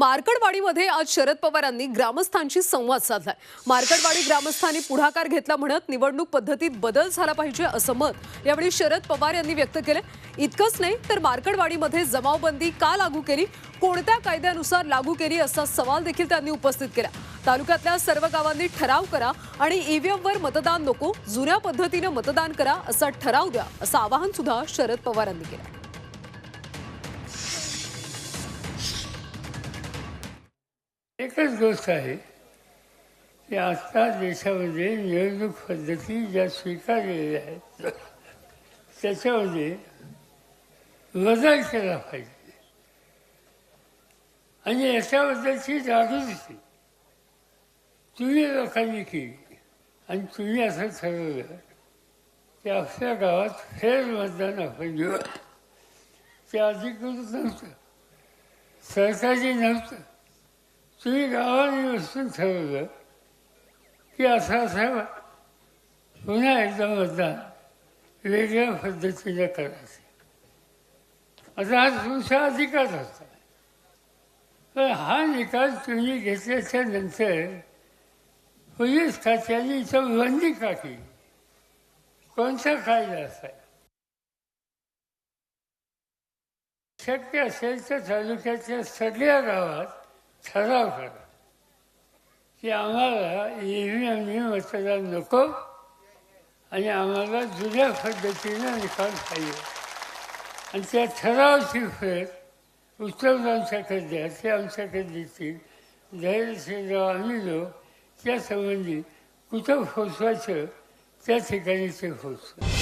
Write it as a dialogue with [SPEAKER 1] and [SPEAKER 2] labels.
[SPEAKER 1] मार्कडवाडीमध्ये आज शरद पवारांनी ग्रामस्थांशी संवाद साधलाय. मार्कडवाडी ग्रामस्थांनी पुढाकार घेतला म्हणत निवडणूक पद्धतीत बदल झाला पाहिजे असं मत यावेळी शरद पवार यांनी व्यक्त केलं इतकंच नाही तर मार्कडवाडीमध्ये जमावबंदी का लागू केली? कोणत्या कायद्यानुसार लागू केली असा सवाल देखील त्यांनी उपस्थित केला. तालुक्यातल्या सर्व गावांनी ठराव करा आणि ईव्हीएमवर मतदान नको जुन्या पद्धतीनं मतदान करा असा ठराव द्या असं आवाहन सुद्धा शरद पवारांनी केलं
[SPEAKER 2] एकच गोष्ट आहे की आता देशामध्ये निवडणूक पद्धती ज्या स्वीकारलेल्या आहेत त्याच्यामध्ये बदल केला पाहिजे. आणि याच्याबद्दलची जागृती तुम्ही लोकांनी केली आणि तुम्ही असं ठरवलं की आपल्या गावात फेर मतदान आपण घेऊ. ते अधिकृत नव्हतं. सरकारी नव्हतं. तुम्ही गावाने व्यवस्थित ठरवलं की असं असं पुन्हा एकदा मतदान वेगळ्या पद्धतीने करायचं. आता हा तुमचा अधिकार होता पण हा निकाल तुम्ही घेतल्याच्या नंतर पोलीस खात्याने इथं बंदी का केली? कोणता कायदा असाय शक्य असेल तर तालुक्याच्या सगळ्या गावात ठराव करा की आम्हाला ईव्हीएमनी मतदान नको आणि आम्हाला जुन्या पद्धतीनं निकाल पाहिजे आणि त्या ठरावची फेर उत्तम आमच्याकडे द्या ते आमच्याकडे देतील धैर्यशील आम्ही लोक त्या संबंधी कुठं पोचवायचं त्या ठिकाणी ते पोचतो